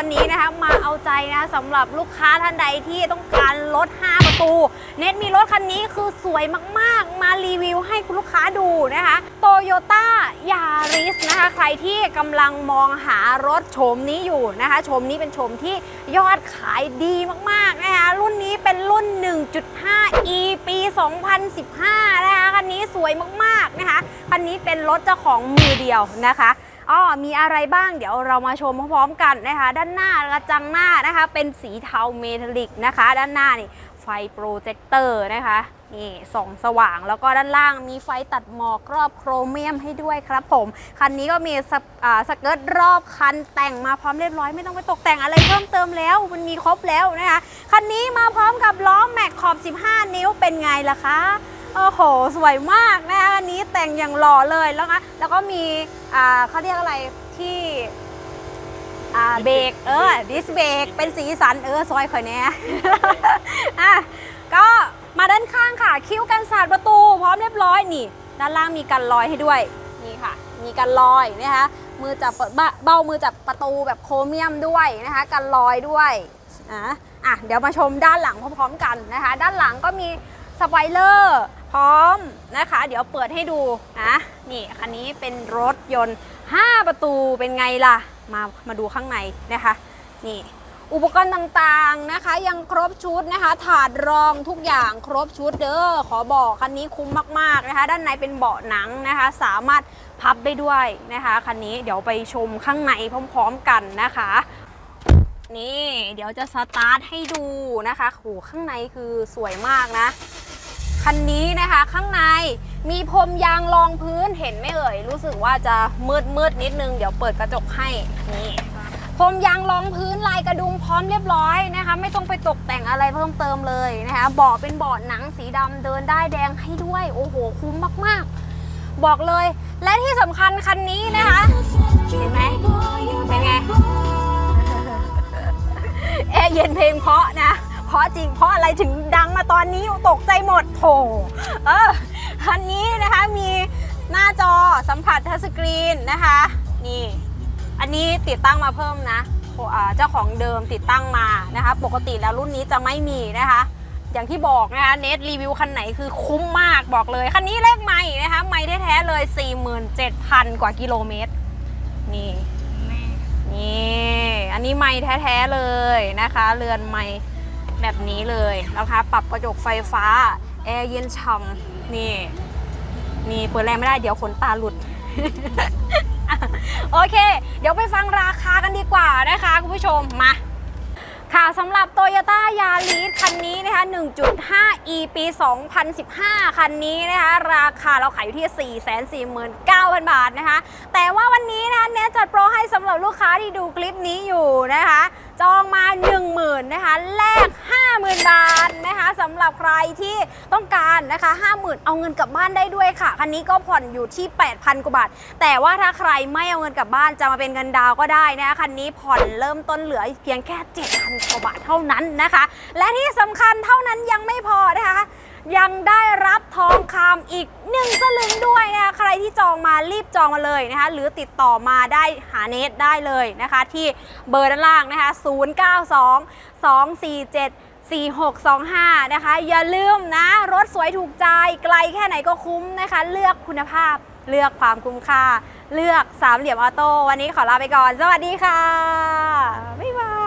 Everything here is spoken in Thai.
วันนี้นะคะมาเอาใจนะคะสำหรับลูกค้าท่านใดที่ต้องการรถ 5 ประตู เน็ตมีรถคันนี้คือสวยมากๆ มารีวิวให้คุณลูกค้าดูนะคะโตโยต้ายาริสนะคะ ใครที่กำลังมองหารถโฉมนี้อยู่นะคะโฉมนี้เป็นโฉมที่ยอดขายดีมากๆนะคะรุ่นนี้เป็นรุ่น 1.5 e ปี 2015 นะคะคันนี้สวยมากๆนะคะคันนี้เป็นรถเจ้าของมือเดียวนะคะ อ๋อมีอะไรบ้างเดี๋ยวเรามาชมพร้อมๆกันนะคะ ด้านหน้ากระจังหน้านะคะ เป็นสีเทาเมทัลลิกนะคะ ด้านหน้านี่ไฟโปรเจคเตอร์นะคะนี่ส่องสว่างแล้วก็ด้านล่างมีไฟตัดหมอกรอบโครเมียมให้ด้วยครับผม คันนี้ก็มีสสเกิร์ตรอบคันแต่งมาพร้อมเรียบร้อยไม่ต้องไปตกแต่งอะไรเพิ่มเติมแล้ว มันมีครบแล้วนะคะ คันนี้มาพร้อมกับล้อแม็กขอบ 15 นิ้วเป็นไงล่ะคะ โอ้โห สวยมากนะ คะอันนี้แต่งอย่างหล่อเลยแล้วนะแล้วก็มีอ่าเขาเรียกอะไรที่อ่าเบรกเออดิสเบรกเป็นสีสันเออซอยข่อยแน่ อะก็มาด้านข้างค่ะ คิ้วกันสาดประตู พร้อมเรียบร้อยนี่ ด้านล่างมีกันลอยให้ด้วยนี่ค่ะ มีกันลอยนะคะมือจับเปิดบ้าเบ้ามือจับประตูแบบโครเมียมด้วยนะคะ กันลอยด้วยนะอะเดี๋ยวมาชมด้านหลังพร้อมๆกันนะคะ ด้านหลังก็มีสปอยเลอร์ พร้อมนะคะ เดี๋ยวเปิดให้ดูนะนี่คันนี้เป็นรถยนต์ 5 ประตูเป็นไงล่ะ มามาดูข้างในนะคะ นี่อุปกรณ์ต่างๆนะคะ ยังครบชุดนะคะ ถาดรองทุกอย่างครบชุดเด้อขอบอกคันนี้คุ้มมากๆนะคะ ด้านในเป็นเบาะหนังนะคะ สามารถพับได้ด้วยนะคะคันนี้เดี๋ยวไปชมข้างในพร้อมๆกันนะคะ นี่เดี๋ยวจะสตาร์ทให้ดูนะคะโหข้างในคือสวยมากนะ คันนี้นะคะข้างในมีพรมยางรองพื้นเห็นไหมเอ่ย รู้สึกว่าจะมืดมืดนิดนึง เดี๋ยวเปิดกระจกให้นี่พรมยางรองพื้นลายกระดุมพร้อมเรียบร้อยนะคะ ไม่ต้องไปตกแต่งอะไรเพิ่มเติมเลยนะคะเบาะเป็นเบาะหนังสีดำเดินได้แดงให้ด้วยโอ้โหคุ้มมากๆ บอกเลย และที่สำคัญคันนี้นะคะเห็นไหมเป็นไงแอร์เย็นเพลงเพาะนะ ราะจริงเพราะอะไรถึงดังมาตอนนี้ตกใจหมดโถเออคันนี้นะคะมีหน้าจอสัมผัสทัชสกรีนนะคะนี่อันนี้ติดตั้งมาเพิ่มนะเจ้าของเดิมติดตั้งมานะคะ ปกติแล้วรุ่นนี้จะไม่มีนะคะ อย่างที่บอกนะคะเนทรีวิวคันไหนคือคุ้มมากบอกเลย คันนี้เลขไม่นะคะ ไม่แท้ๆเลย 47,000 กว่ากิโลเมตร นี่นี่ อันนี้ไม้แท้ๆเลยนะคะ เรือนไม้ แบบนี้เลยนะคะ ปรับกระจกไฟฟ้า แอร์เย็นฉ่ำนี่ นี่เปิดแรงไม่ได้เดี๋ยวขนตาหลุด โอเค เดี๋ยวไปฟังราคากันดีกว่านะคะคุณผู้ชมมาค่ะสำหรับ Toyota Yaris คันนี้นะคะ 1.5 e ปี 2015 คันนี้นะคะ ราคาเราขายอยู่ที่ 449,000 บาทนะคะ แต่ว่าวันนี้นะคะเนจัดโปรให้สำหรับลูกค้าที่ดูคลิปนี้อยู่นะคะ จองมา 10,000นะคะแลก50,000 บาทนะคะสำหรับใครที่ต้องการนะคะ 50,000 เอาเงินกลับบ้านได้ด้วยค่ะ คันนี้ก็ผ่อนอยู่ที่ 8,000 กว่าบาท แต่ว่าถ้าใครไม่เอาเงินกลับบ้านจะมาเป็นเงินดาวก็ได้นะคะคันนี้ผ่อนเริ่มต้นเหลือเพียงแค่ 7,000 กว่าบาทเท่านั้นนะคะ และที่สำคัญเท่านั้นยังไม่พอนะคะยังได้รับทองคำอีก1สลึงด้วยนะคะ ที่จองมารีบจองมาเลยนะคะ หรือติดต่อมาได้หาเนทได้เลยนะคะ ที่เบอร์ด้านล่างนะคะ 092 247 4625 นะคะ อย่าลืมนะ รถสวยถูกใจไกลแค่ไหนก็คุ้มนะคะ เลือกคุณภาพเลือกความคุ้มค่า เลือกสามเหลี่ยมออโต้วันนี้ขอลาไปก่อน สวัสดีค่ะ บ๊ายบาย